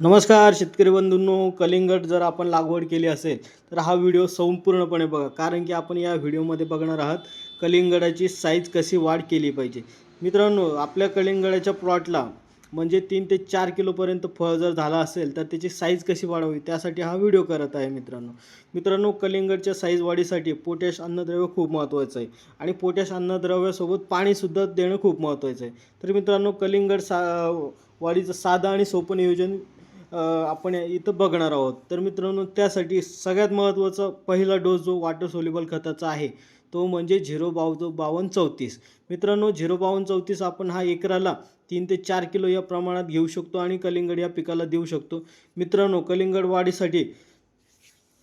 नमस्कार शेतकरी बंधूंनो कलिंगड जर आपण लागवड केली असेल तर हा व्हिडिओ संपूर्णपणे बघा कारण की आपण या व्हिडिओमध्ये बघणार आहात कलिंगडाची साईज कशी वाढ केली पाहिजे. मित्रांनो आपल्या कलिंगडाच्या प्लॉटला म्हणजे तीन ते चार किलोपर्यंत फळ जर झाला असेल तर त्याची साईज कशी वाढावी त्यासाठी हा व्हिडिओ करत आहे मित्रांनो. मित्रांनो कलिंगडच्या साईज वाढीसाठी पोटॅश अन्नद्रव्य खूप महत्त्वाचं आहे आणि पोटॅश अन्नद्रव्यासोबत पाणीसुद्धा देणं खूप महत्त्वाचं आहे. तर मित्रांनो कलिंगड सा वाढीचं साधं आणि सोपं नियोजन आपण इथं बघणार आहोत. तर मित्रांनो त्यासाठी सगळ्यात महत्त्वाचा पहिला डोस जो वॉटर सोल्युबल खताचा आहे तो म्हणजे झिरो बाव बावन्न चौतीस. मित्रांनो झिरो बावन्न चौतीस आपण हा एकराला तीन ते चार किलो या प्रमाणात घेऊ शकतो आणि कलिंगड या पिकाला देऊ शकतो. मित्रांनो कलिंगड वाढीसाठी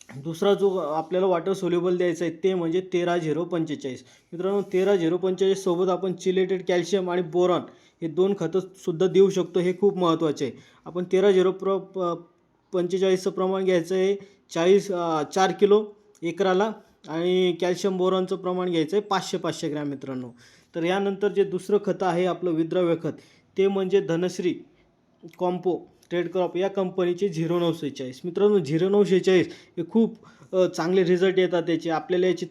दुसरा जो आपल्याला वॉटर सोल्युबल द्यायचा आहे ते म्हणजे तेरा झिरो पंचेचाळीस. मित्रांनो तेरा झिरो पंचेचाळीससोबत आपण चिलेटेड कॅल्शियम आणि बोरॉन हे दोन खतंसुद्धा देऊ शकतो हे खूप महत्त्वाचे आहे. आपण तेरा झिरो प्र प पंचेचाळीसचं प्रमाण घ्यायचं आहे चाळीस चार किलो एकराला आणि कॅल्शियम बोरॉनचं प्रमाण घ्यायचं आहे पाचशे पाचशे ग्रॅम मित्रांनो. तर यानंतर जे दुसरं खतं आहे आपलं विद्रव्य खत ते म्हणजे धनश्री कॉम्पो ट्रेड क्रॉप या कंपनीचे झिरो नऊ सेहेचाळीस. मित्रांनो झिरो नऊ सेहेचाळीस हे खूप चांगले रिझल्ट येतात त्याचे. आपल्याला याचे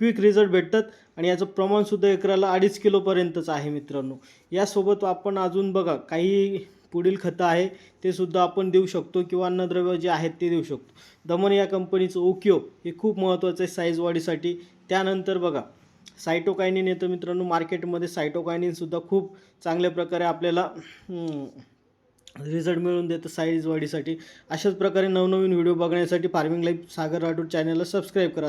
क्विक रिझल्ट भेटतात आणि याचं प्रमाणसुद्धा एकराला अडीच किलोपर्यंतच आहे मित्रांनो. यासोबत आपण अजून बघा काही पुढील खतं आहे ते सुद्धा आपण देऊ शकतो किंवा अन्नद्रव्य जे आहेत ते देऊ शकतो. दमन या कंपनीचं ओकिओ हे खूप महत्त्वाचं आहे साईज वाढीसाठी. त्यानंतर बघा सायटोकायनिन येतं मित्रांनो. मार्केटमध्ये सायटोकायनिनसुद्धा खूप चांगल्या प्रकारे आपल्याला रिझल्ट मिळवून देतं साईज वाढीसाठी. अशाच प्रकारे नवनवीन व्हिडिओ बघण्यासाठी फार्मिंग लाईफ सागर राठोड चॅनलला सबस्क्राईब करा.